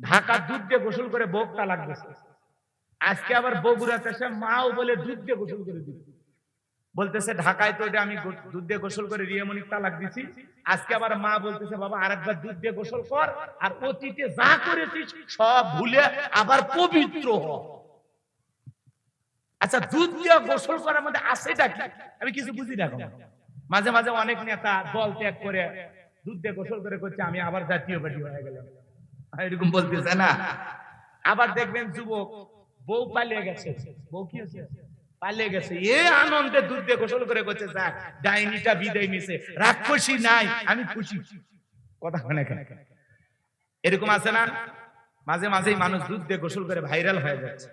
ঢাকা দুধ দিয়ে গোসল করে বোকটা লাগতেছে আজকে আবার বগুড়াতে এসে মাও বলে দুধ দিয়ে গোসল করে দিচ্ছে বলতেছে, ঢাকায় তো আমি দুধ দিয়ে গোসল করে রিয়ামণিক তালাক দিছি। আজকে আবার মা বলতেছে, বাবা, আরেকবার দুধ দিয়ে গোসল কর, আর অতীতে যা করেছিস সব ভুলে আবার পবিত্র হ। আচ্ছা দুধ দিয়ে গোসল করার মধ্যে আছেটা কি? আমি কিছু বুঝি না মাঝে মাঝে অনেক নেতা দল ত্যাগ করে দুধ গোসল করে করছে, আমি আবার জাতীয় হয়ে গেলাম। এরকম বলতেছে না? আবার দেখবেন যুবক, বউ পালিয়ে গেছে। বউ কি হয়েছে? পালিয়ে গেছে। এ আনন্দে দুধ দিয়ে গোসল করে করছে যাক ডাইনিটা বিদায় নিছে। রাক্ষসী নাই, আমি খুশি। কথা মানে এরকম আছে না? মাঝে মাঝেই মানুষ দুধ দিয়ে গোসল করে ভাইরাল হয়ে যাচ্ছে।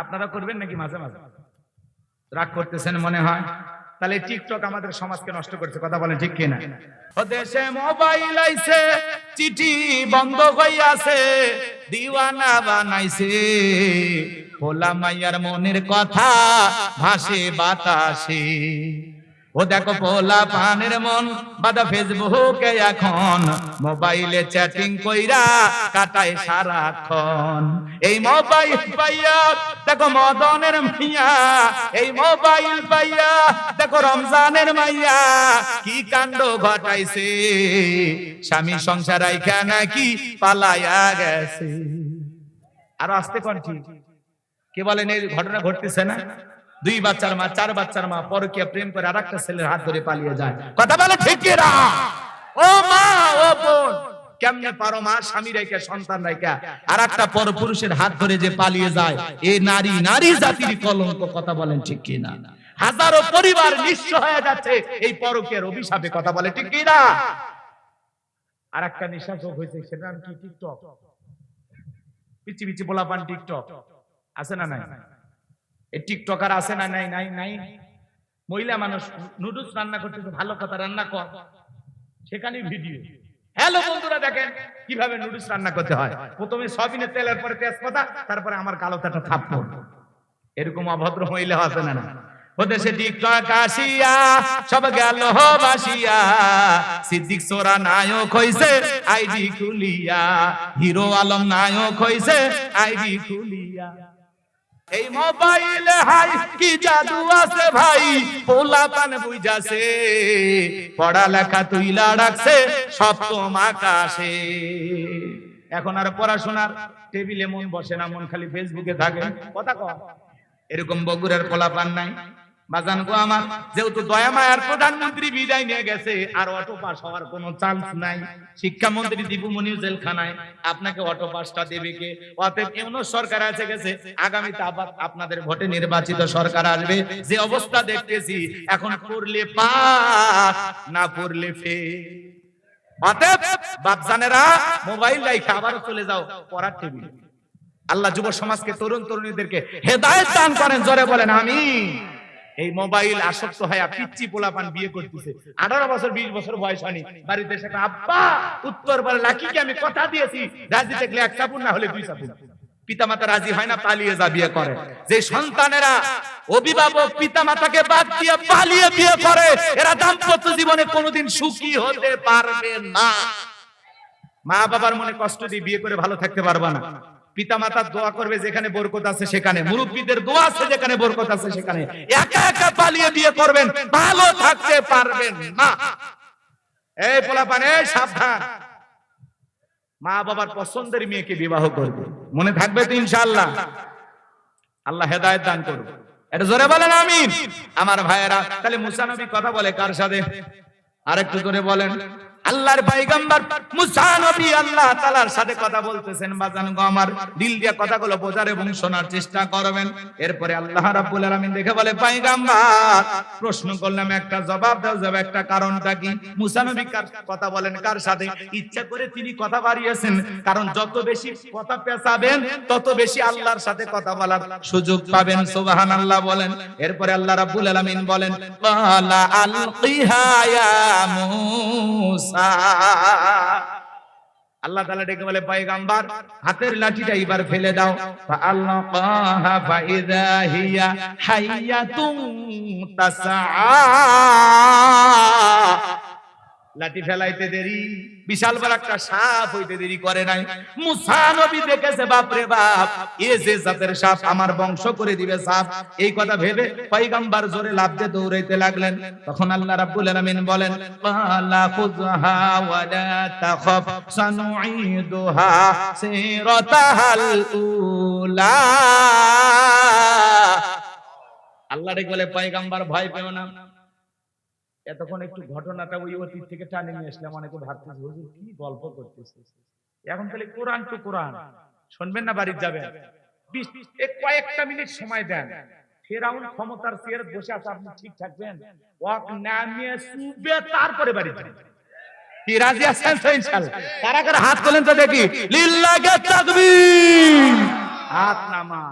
আপনারা করবেন নাকি মাঝে মাঝে? রাগ করতেছেন মনে হয়? তাহলে টিকটক আমাদের সমাজকে নষ্ট করছে, কথা বলেন ঠিক কিনা? দেশে মোবাইল আইছে, চিঠি বন্ধ হইয়াছে, দিওয়ানা বানাইছে। ভোলা মাইয়ার মনের কথা ভাসে বাতাসে। ও দেখো পোলা পানের মন, বাদা ফেসবুকে এখন। মোবাইলে চ্যাটিং কইরা কাটায় সারাক্ষণ। এই মোবাইল পাইয়া, দেখো মদনের মাইয়া। এই মোবাইল পাইয়া, দেখো রমজানের মাইয়া। কি কাণ্ড ঘটাইছে? স্বামী সংসার আইখা নাকি পালাইয়া গেছে। আর আসতে কোন ঠিক। কে বলেন এই ঘটনা ঘটতেছে না? দুই বাচ্চার মা চার বাচ্চার মা পরকিয়া প্রেম করে আর একটা ছেলের হাত ধরে পালিয়ে যায়। কথা বলে ঠিক কিনা? ও মা ও বোন কেমনে পারো মা স্বামী রেখে সন্তান রেখে আর একটা পর পুরুষের হাত ধরে যে পালিয়ে যায় এই নারী নারী জাতির কলঙ্ক কথা বলেন ঠিক কিনা হাজারো পরিবার নিঃস্ব হয়ে যাচ্ছে এই পরকীয়ার অভিশাপে কথা বলে ঠিক কিনা আর একটা নিঃশ্বাস হয়েছে সেটা নাম কি? টিকটক। পিচি পিচি পোলাপান টিকটক। আছে না নাই? এই টিকটকার আছে না নাই? নাই নাই। মহিলা মানুষ, নুডলস রান্না করতে তো ভালো কথা, রান্না কর। সেখানে ভিডিও। হ্যালো বন্ধুরা, দেখেন কীভাবে নুডলস রান্না করতে হয়। প্রথমে সবিনের তেলের পরে তেজপাতা, তারপরে আমার কালোতাটা থাপ্পড়। এরকম অভদ্র মহিলা আছে না না? ওদেশে টিকটক আসিয়া, সব গেল বাসিয়া। সিদ্দিক সোরা নায়ক হইছে, আইডি খুলিয়া। হিরো আলম নায়ক হইছে, আইডি খুলিয়া। এই মোবাইল হাই, কি জাদু আছে ভাই? পোলা পান বুঝাছে, পড়ালেখা তুইলা রাখছে সপ্তম আকাশে। এখন আর পড়াশোনার টেবিলে মন বসে না, মন খালি ফেসবুকে থাকে। কথা কম এরকম বগুড়ার পোলা পান নাই? বাজান গো আমার, যেহেতু দয়া মায়ার প্রধানমন্ত্রী বিদায় নিয়ে গেছে, আর অটো পাস হওয়ার কোনো চান্স নাই। শিক্ষামন্ত্রী দীপুমণি জেলখানায়, আপনাকে অটো পাসটা দেবে কে? অতএব এমন সরকার আছে গেছে, আগামীতে আবার আপনাদের ভোটে নির্বাচিত সরকার আসবে। যে অবস্থা দেখতেছি, এখন পড়লে পাস না পড়লে ফে। অতএব, বাপজানেরা, মোবাইল রাইখে আবার চলে যাও, পড়ার টেবিল। আল্লাহ যুব সমাজকে, তরুণ তরুণীদেরকে হেদায়েত দান করেন, জোরে বলেন আমি এই মোবাইল আসক্ত হয়ে পিচ্ছি পোলাপান বিয়ে করতেছে। আঠারো বছর বিশ বছর বয়স হয়নি। বাড়িতে কয়, আব্বা উত্তর বলে লাকিকে আমি কথা দিয়েছি। রাজি দেখলে এক চাপুন না হলে দুই চাপুন পিতামাতা রাজি হয় না পালিয়ে যা বিয়ে করে। যে সন্তানেরা অভিভাবক পিতামাতাকে বাদ দিয়ে পালিয়ে বিয়ে করে এরা দাম্পত্য জীবনে কোনোদিন সুখী হতে পারবে না। মা বাবার মনে কষ্ট দিয়ে বিয়ে করে ভালো থাকতে পারবা না। পিতা মাতার দোয়া করবে যেখানে বরকত আছে সেখানে। মুরব্বীদের দোয়া আছে যেখানে বরকত আছে সেখানে। একা একা পালিয়ে বিয়ে করবেন, ভালো থাকতে পারবেন না। এই পোলাপান, এই সাবধান। মা বাবার পছন্দের মেয়েকে বিবাহ করবে। মনে থাকবে তো ইনশাআল্লাহ। আল্লাহ হেদায়েত দান করবে এটা জোরে বলেন, আমিন। আমার ভাইয়েরা, তাহলে মুসা নবী কথা বলে কার সাথে? আরেকটু জোরে বলেন। আল্লাহর পয়গম্বর মুসা নবী আল্লাহ তাআলার সাথে কথা বলতেছেন, বাজান গো আমার, দিল দিয়ে কথাগুলো বোঝার এবং শোনার চেষ্টা করবেন। এরপরে আল্লাহ রাব্বুল আলামিন দেখে বলে, পয়গম্বর, প্রশ্ন করলাম, একটা জবাব দাও যাবে একটা কারণটা কি? মুসা নবী কার কথা বলেন, কার সাথে? ইচ্ছা করে তিনি কথা বাড়িয়েছেন, কারণ যত বেশি কথা পেছাবেন তত বেশি আল্লাহর সাথে কথা বলার সুযোগ পাবেন, সুবহানাল্লাহ বলেন। এরপরে আল্লাহ রাব্বুল আলামিন বলেন আলকিহা ইয়া মূসা আল্লাহ তাআলা ডেকে বলে, পয়গাম্বার, হাতের লাঠিটা এবার ফেলে দাও। আল্লাহ ফাইযা হিয়া হাইয়াতুন তাসআ। লাঠি ফেলাইতে দেরি, বিশাল বড় একটা সাপ হইতে দেরি করে নাই। মুসা নবী দেখেছে বাপ রে বাপ, এ যে জাতের সাপ আমার বংশ করে দিবে সাপ। এই কথা ভেবে পয়গাম্বার জোরে লাভ দিয়ে দৌড়াইতে লাগলেন। তখন আল্লাহ রাব্বুল আলামিন বলেন কালা খুযহা ওয়ালা তাখাফ, সানুঈদুহা সিরাতাহাল উলা। আল্লাহ রে বলে, পয়গাম্বার, ভয় পেও না। এতক্ষণ একটু ঘটনাটা ওই অতীত থেকে টানে নিয়ে আসলাম, অনেকে ভাবতেছে, হুজুর কি গল্প করতেছে? এখন তাহলে কোরআন টু কোরআন। শুনবেন না বাড়ির যাবেন। কয়েকটা মিনিট সময় দেন। ফেরাউন ক্ষমতার চেয়ার বসে আছে, আপনি ঠিক থাকবেন? ওয়াক নামিয়ে শুবে, তারপরে বাড়ি যাবেন। কি, রাজি আছেন তো ইনশাআল্লাহ? কারা হাত তোলেন তো দেখি। লিল্লাহি তাকবীর। হাত নামা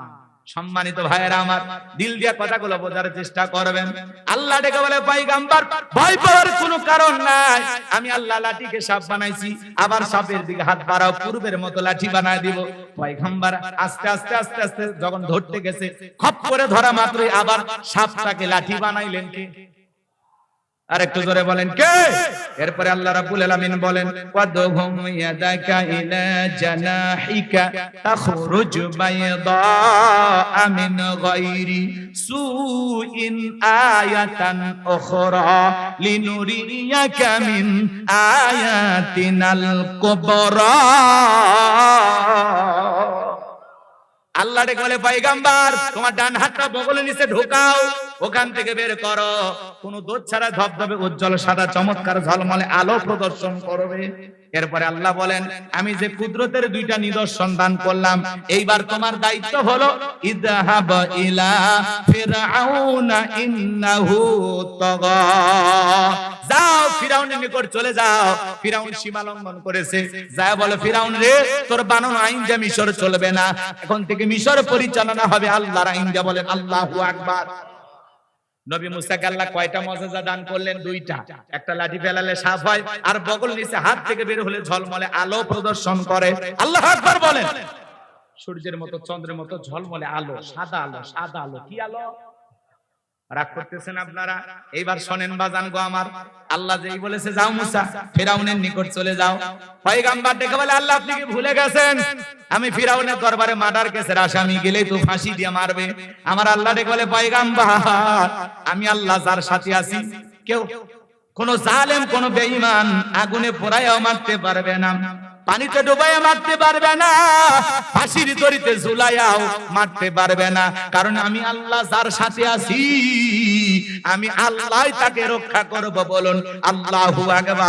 সম্মানিত ভাইয়েরা আমার, দিল দিয়ে কথাগুলো বোঝার চেষ্টা করবেন। আল্লাহ ডেকে বলে পাইগাম্বার ভয় পাওয়ার কোনো কারণ নাই। আমি আল্লাহ লাঠিকে সাপ বানাইছি, আবার সাপের দিকে হাত বাড়াও, পূর্বের মতো লাঠি বানায় দিব। পাইগাম্বার আস্তে আস্তে আস্তে আস্তে যখন ধরতে গেছে, খপ করে ধরা মাত্রই আবার সাপটাকে লাঠি বানাইলেন কে? আর একটু জোরে বলেন, কে? এরপরে আল্লাহ রাব্বুল আলামিন বলেন, ওয়াদহুম ইয়াদাকা ইলা জানাহিকা তাখরুজ বাইদা মিন গায়রি সুইন আয়াতান উখরা লিনুরিয়াকা মিন আয়াতিনাল কুবরা। পয়গাম্বার, তোমার ডান হাতটা বগলের নিচে ঢোকাও, ওখান থেকে বের করো। কোন দোষ ছাড়া ধবধবে উজ্জ্বল, সাদা, চমৎকার, ঝলমলে আলো প্রদর্শন করবে। এরপরে আল্লাহ বলেন, আমি যে কুদরতের দুইটা নিদর্শন দান করলাম, এইবার তোমার দায়িত্ব হলো ইদহাব ইলা ফিরআউনা ইন্নাহু তাগা। যাও, ফিরাউনের নিকট চলে যাও। ফিরাউন সীমা লঙ্ঘন করেছে। যা বলে, ফিরাউন রে, তোর বানানো আইন যে মিশর চলবে না, এখন থেকে মিশর পরিচালনা হবে আল্লাহর আইন যা বলেন আল্লাহু আকবার। নবী মুসাকে আল্লাহ কয়টা মজাজা দান করলেন? দুইটা। একটা লাঠি ফেলালে সাপ হয়, আর বগল নিচে হাত থেকে বের হলে ঝলমলে আলো প্রদর্শন করে। আল্লাহ আকবার বলেন। সূর্যের মতো, চন্দ্রের মতো ঝলমলে আলো, সাদা আলো সাদা আলো, কি আলো? রাগ করতেছেন আপনারা? এইবার শোনেন বাজান গো আমার। আল্লাহ যেই বলেছে, যাও মুসা, ফিরাউনের নিকট চলে যাও। পয়গাম্বার ডেকে বলে, আল্লাহ, আপনি কি ভুলে গেছেন? আমি ফিরাউনের দরবারে মার্ডার কেসের আসামি গেলেই তো ফাঁসি দিয়ে মারবে। আমার আল্লাহ ডেকে বলে, পয়গাম্বার, আমি আল্লাহ যার সাথে আছি, কেউ কোন জালেম, কোন বেঈমান আগুনে পোড়ায়ও মারতে পারবে না। পানিতে ডুবাইয়া মারতে পারবে না, ফাঁসির দড়িতে ঝুলাইয়াও মারতে পারবে না। কারণ আমি আল্লাহ যার সাথে আছি, আমি আল্লাহ তাকে রক্ষা করব বলুন, আল্লাহু আকবার।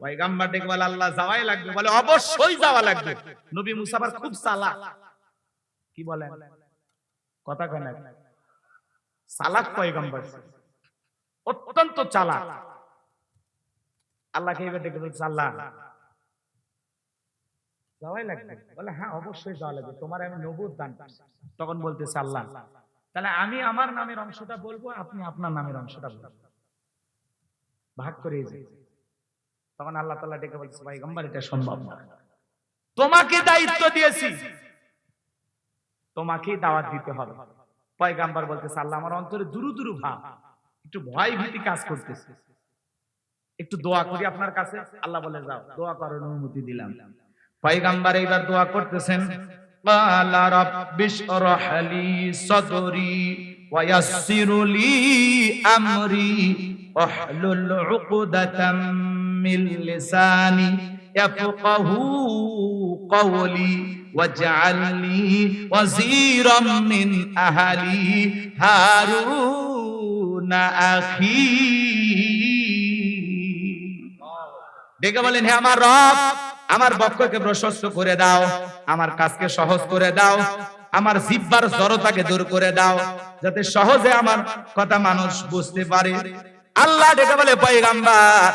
পয়গাম্বার বলে, আল্লাহ যাওয়াই লাগবে। বলে, অবশ্যই যাওয়া লাগবে। নবী মুসা আবার খুব কি কথা পয়গাম্বার। অত্যন্ত চালাক। আল্লাহকে এবার আল্লাহ যাওয়াই লাগবে। বলে হ্যাঁ অবশ্যই যাওয়া লাগবে। তোমার আমি নবুদ দান তখন বলতেছে আল্লাহ, তাহলে আমি আমার নামের অংশটা বলব, আপনি আপনার নামের অংশটা বলবেন। ভাগ করে। তখন আল্লাহ তাআলা ডেকে বলছে ভাই গম্বার এটা সম্ভব না। তোমাকে দায়িত্ব দিয়েছি। তোমাকেই দাওয়াত দিতে হবে। পয়গাম্বার বলতেছে, আল্লাহ, আমার অন্তরে দুরু দুরু ভাব, একটু ভয় ভীতি কাজ করতেছে। একটু দোয়া করি আপনার কাছে। আল্লাহ বলে, যাও, দোয়া করার অনুমতি দিলাম। পয়গাম্বার এইবার দোয়া করতেছেন قال رب اشرح لي صدري ويسر لي امري واحلل عقدة من لساني يفقه قولي واجعل لي وزيرا من اهلي هارون اخي ডেকে বলেন হে আমার রব আমার বক্ষকে প্রশস্ত করে দাও, আমার কাজকে সহজ করে দাও, আমার জিব্বার জড়তাকে দূর করে দাও, যাতে সহজে আমার কথা মানুষ বুঝতে পারে। আল্লাহ ডেকে বলে, পয়গাম্বার,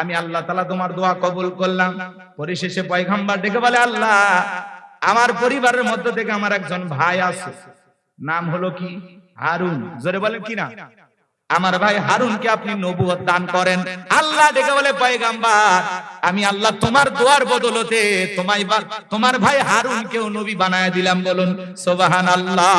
আমি আল্লাহ তালা তোমার দোয়া কবুল করলাম। পরিশেষে পয়গাম্বার ডেকে বলে, আল্লাহ, আমার পরিবারের মধ্য থেকে আমার একজন ভাই আছে, নাম হলো কি? হারুন। জোরে বলেন কি না আমার ভাই হারুনকে আপনি নবুয়ত দান করেন। আল্লাহ ডেকে বলে, পয়গাম্বার, আমি আল্লাহ তোমার দোয়ার বদলতে তোমার তোমার ভাই হারুনকেও নবী বানায় দিলাম বলুন। সোবাহান আল্লাহ